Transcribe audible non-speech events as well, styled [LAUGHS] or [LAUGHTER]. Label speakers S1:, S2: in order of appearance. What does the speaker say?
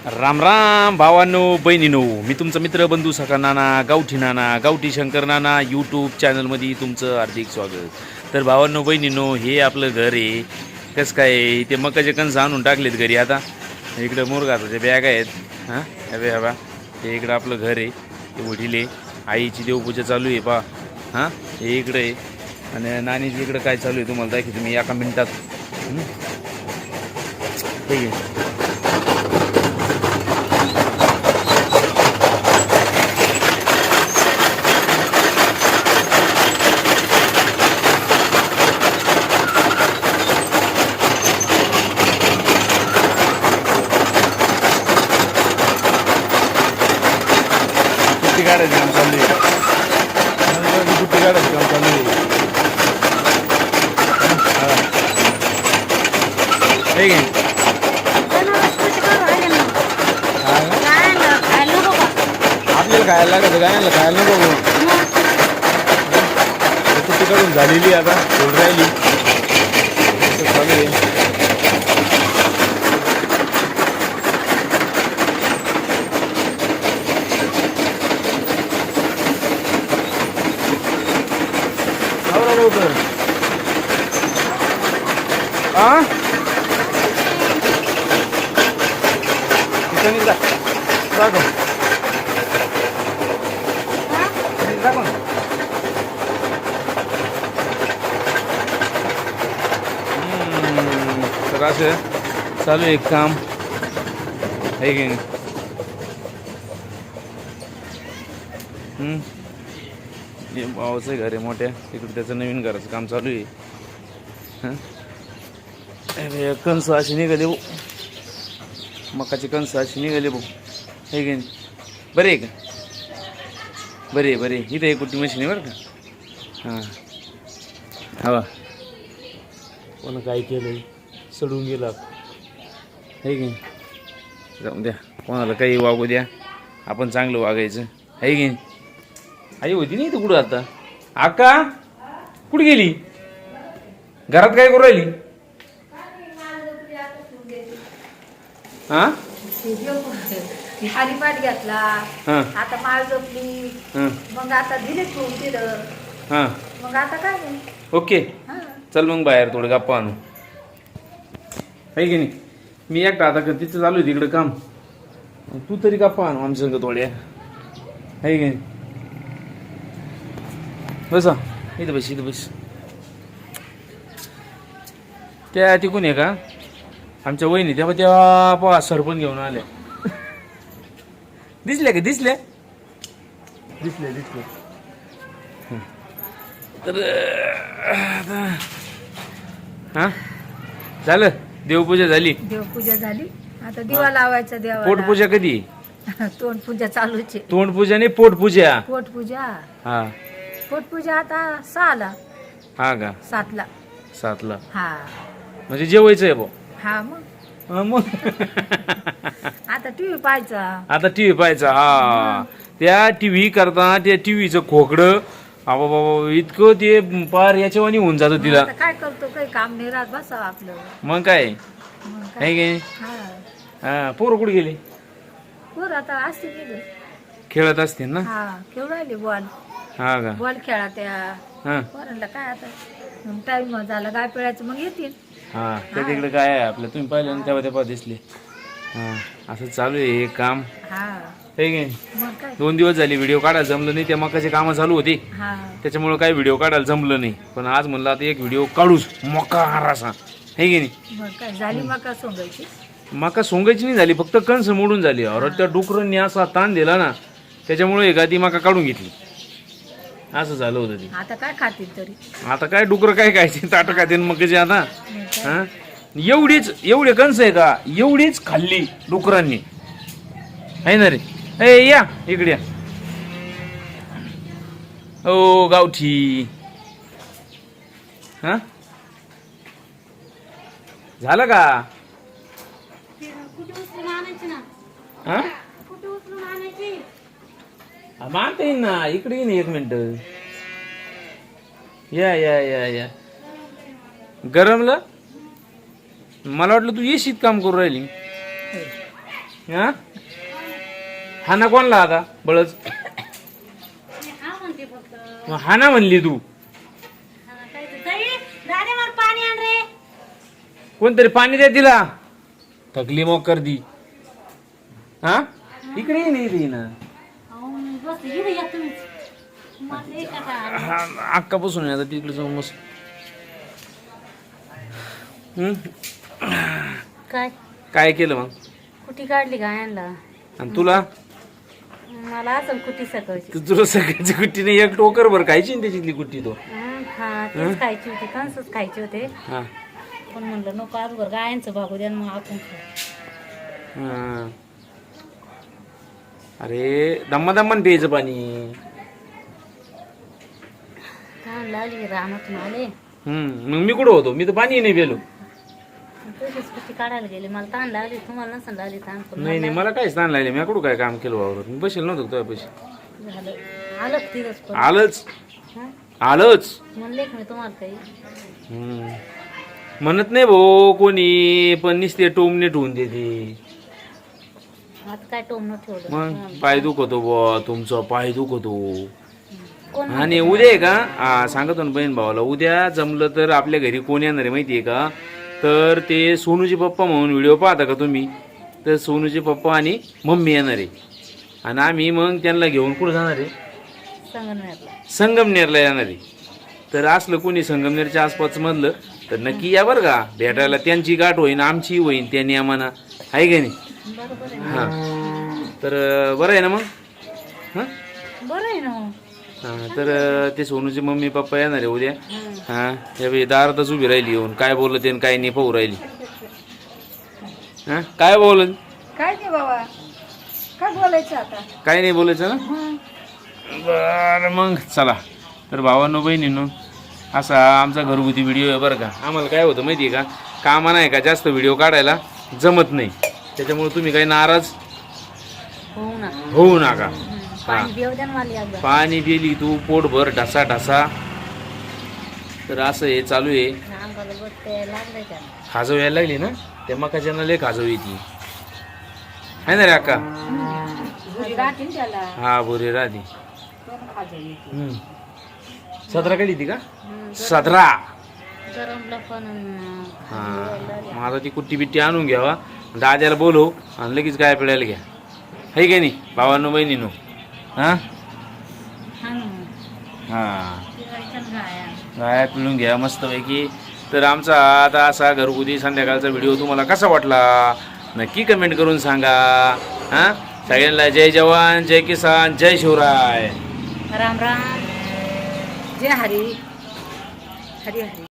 S1: राम राम भावांनो बहिणीनो मी तुमचा मित्र बंधू सखा नाना गावठी नाना गावठी शंकर नाना यूट्यूब चॅनलमध्ये तुमचं हार्दिक स्वागत. तर भावांनो बहिणीनो हे आपलं घर आहे. कसं काय आहे? ते मकाचे कणस आणून टाकलेत घरी आता. इकडं मुरगाचे बॅग आहेत हां अरे हवा हे इकडं आपलं घर आहे. ते वडील आईची देवपूजा चालू आहे पा हां हे इकडं आहे. आणि नानीची इकडं काय चालू आहे तुम्हाला दाखवतो तुम्ही एका मिनिटात. कुट्टी काढायचं काम चालू आहे कुट्टी काढायचं काम चालू आहे? आपल्याला खायला लागत गाण्याला खायला नको काढून झालेली आता? थोडी राहिली. चालू आहे. आ तिथं जा. दाखव. तर असं चालू आहे काम. आहे की नाही? हम्म. हे भावाचं घर आहे मोठ्या. तिकडे त्याचं नवीन घराचं काम चालू आहे. हं? अरे कणस अशी निघाले भाऊ मकाची कणस अशी निघाले भाऊ हे घे. बरे आहे का? बरे आहे बरे. आहे. इथं एक कुठली मशीन आहे बरं का? हां. हवा कोण काय केलं सडून गेला. हे घे. जाऊन द्या. कोणाला काही वागू द्या. आपण चांगलं वागायचं. हे घे. आई होती नाही तू कुठं आता? आका? कुठे गेली? घरात काय करू राहिली? हा? [LAUGHS]
S2: हरिपाठ घेतला.
S1: हा.
S2: आता माळ जपली
S1: हा.
S2: मग आता दिले ठेवून दिलं
S1: हा.
S2: मग आता काय नाही
S1: ओके.
S2: हा.
S1: चल मग बाहेर थोडं गप्पा आणू आहे की नाही? मी एकटा आता क- तिथं चालू आहे तिकडं काम. तू तरी गप्पा आणू आमच्या संग थोड्या. आहे की नाही? बसा इथं बस इथं बस. त्या तिकून आहे का? आमच्या वहिनी तेव्हा तेव्हा पहा सरपण घेऊन आले. दिसले का? दिसले? दिसले दिसले. तर हा? झालं? देवपूजा झाली?
S2: देवपूजा झाली. आता दिवा लावायचा देवा
S1: पोटपूजा कधी? [LAUGHS]
S2: तोंड पूजा चालूच आहे.
S1: तोंडपूजा नाही पोटपूजा.
S2: पोटपूजा.
S1: हा.
S2: पोटपूजा आता सहाला.
S1: हा का?
S2: सातला.
S1: सातला.
S2: हा.
S1: म्हणजे जेवायचं आहे भाऊ
S2: हा मग.
S1: हा, मग.
S2: आता टीव्ही पाहायचा.
S1: आता टीव्ही पाहायचा हा. त्या टीव्ही करता त्या टीव्हीचं खोकडं अबा बाबा इतकं ते पार याच्यावानी होऊन जातं तिला.
S2: आता काय करतो काही काम नाही राहत बसावं आपलं.
S1: मग काय?
S2: मग काय?
S1: आहे की
S2: हा.
S1: हा पोरं कुठे गेली?
S2: पोर आता असते गेले
S1: खेळत असतील ना?
S2: हा खेळू राहिले बॉल.
S1: हा का?
S2: बॉल खेळा त्या.
S1: हा.
S2: पोरांना काय आता? टाइम झाला गाय पिळायचं मग येतील.
S1: हा त्या तिकडे काय आहे आपलं? तुम्ही पाहिलं ना तेव्हा तेव्हा दिसले. हा असं चालू आहे हे काम.
S2: हा.
S1: हे
S2: मग काय?
S1: दोन दिवस झाले व्हिडिओ काढायला जमलं नाही त्या मकाचे कामं चालू होती.
S2: हा.
S1: त्याच्यामुळे काही व्हिडिओ काढायला जमलं नाही. पण आज म्हणलं आता एक व्हिडिओ काढूच. मका हारासा. हे घे नाही?
S2: मग काय झाली मका सोंगायची?
S1: मका सोंगायची नाही झाली फक्त कणस मोडून झाली. और त्या डुकरांनी असा ताण दिला ना त्याच्यामुळे ती मका काढून घेतली. असं झालं होतं ते.
S2: आता काय खातील तरी?
S1: आता काय डुकर काय खायचे? ताट खाते मकाचे आता? हा? एवढीच एवढे कंस आहे का? एवढीच खाल्ली डुकरांनी. आहे ना रे? ए या इकडे या. ओ गावठी. हा? झालं का? हा? हा, मानता येईन ना. इकडे येईन एक मिनिट. या या या या. गरमलं? मला वाटलं तू येशीत काम करू राहिली. हा? हा ना कोणला आता बळच?
S3: हा
S1: मग हा ना म्हणली तू. कोणतरी पाणी द्या तिला. थकली मग कर दी. हा? इकडे नाही ती ना. अक्का बसून आता तिकडे जाऊन मस्त हम्म?
S3: काय?
S1: काय केलं मग?
S3: कुठी काढली का आणला
S1: आणि तुला?
S3: मला असं कुठी सकाळची.
S1: तू तुला सगळ्याची कुट्टी नाही एक टोकर भर खायची ना त्याच्यातली कुट्टी तो?
S3: हं, हा तेच खायची होती कंसच खायचे होते.
S1: हा.
S3: पण म्हणलं नको आजवर गायांचं भागू द्या आणि मग आपण खाऊ.
S1: हा. अरे दम्मा दम्मान प्यायचं पाणी.
S3: काय लागली रानातून आले?
S1: हम्म मग मी कुठं होतो? मी तर पाणी नाही पेलो.
S3: तशीच कुठी काढायला गेले. मला ताण लागली. तुम्हाला नसन लागली ताण. पण
S1: नाही नाही मला काहीच ताण लागले. मी कुठं काय काम केलं वावरत? मी बसेल नव्हतो तुझ्या पैसे?
S3: मला झालं. आलं तिथंच पण
S1: आलंच?
S3: हं?
S1: आलंच?
S3: म्हणले का मी तुम्हाला काही.
S1: हम्म. म्हणत नाही भाऊ कोणी पण निसते टोमने ठेवून देते.
S3: आता काय टोमणं ठेवलं?
S1: मग पाय दुखतो बुवा तुमचा पाय दुखतो.
S3: कोण
S1: आणि उद्या आहे का? हा, सांगतो ना बहीण भावाला. उद्या जमलं तर आपल्या घरी कोण येणार आहे माहिती आहे का? तर ते सोनूचे पप्पा म्हणून व्हिडिओ पाहता का तुम्ही? तर सोनूचे पप्पा आणि मम्मी येणार. आहे आणि आम्ही मग त्यांना घेऊन कुठं जाणार आहे?
S3: संगमनेरला.
S1: येणार. आहे तर असलं कोणी संगमनेरच्या आसपास मधलं तर नक्की या बरं का. भेटायला त्यांची गाठ होईन आमची होईन त्या नियमानं. आहे का नाही? हां. तर बरं आहे ना मग? हां?
S3: बरं आहे ना.
S1: हां तर ते सोनूचे मम्मी पप्पा येणार आहे उद्या. हां हे दारातच उभी राहिली येऊन. काय बोलत आणि काय नाही पाहू राहिली. हां काय बोलत?
S2: काय नाही बाबा. काय बोलायचं आता?
S1: काय नाही बोलायचं ना? बरं मग चला. तर भावांनो बहिणींनो असा आमचा घरगुती व्हिडिओ आहे बरं का. आम्हाला काय होतं माहिती आहे का? कामा नाही का जास्त व्हिडिओ काढायला? जमत नाही. त्याच्यामुळे तुम्ही काही नाराज
S3: ना.
S1: होऊ नका.
S3: पाणी पिऊ द्या ना मला एकदा
S1: पाणी पिली तू पोटभर ढसा ढसा. तर असं हे चालू आहे.
S3: अंगाला बघ ते लागलंय का
S1: खाजव यायला लागली ना? त्या मकाच्या लय खाजव येते आहे ना रे अक्का?
S2: घरी राहतील त्याला.
S1: हा बोरे राधी
S2: पण येते.
S1: हम्म. सतरा काढली ती का?
S3: हं,
S1: सतरा.
S3: गरमला पण अं,
S1: हा. मग आता ती कुट्टी बिट्टी आणून घ्यावा. दाद्याला बोलव आणि लगेच काय पिळायला घ्या. है की नाही? भावांनो बहिणीनो. हा?
S3: हा.
S1: गाया पिळून घ्या मस्तपैकी. तर आमचा आता असा घरगुती संध्याकाळचा व्हिडिओ तुम्हाला कसा वाटला? नक्की कमेंट करून सांगा. हा? सगळ्यांना जय जवान जय किसान जय शिवराय.
S3: राम राम. जय हरी. हरी हरी.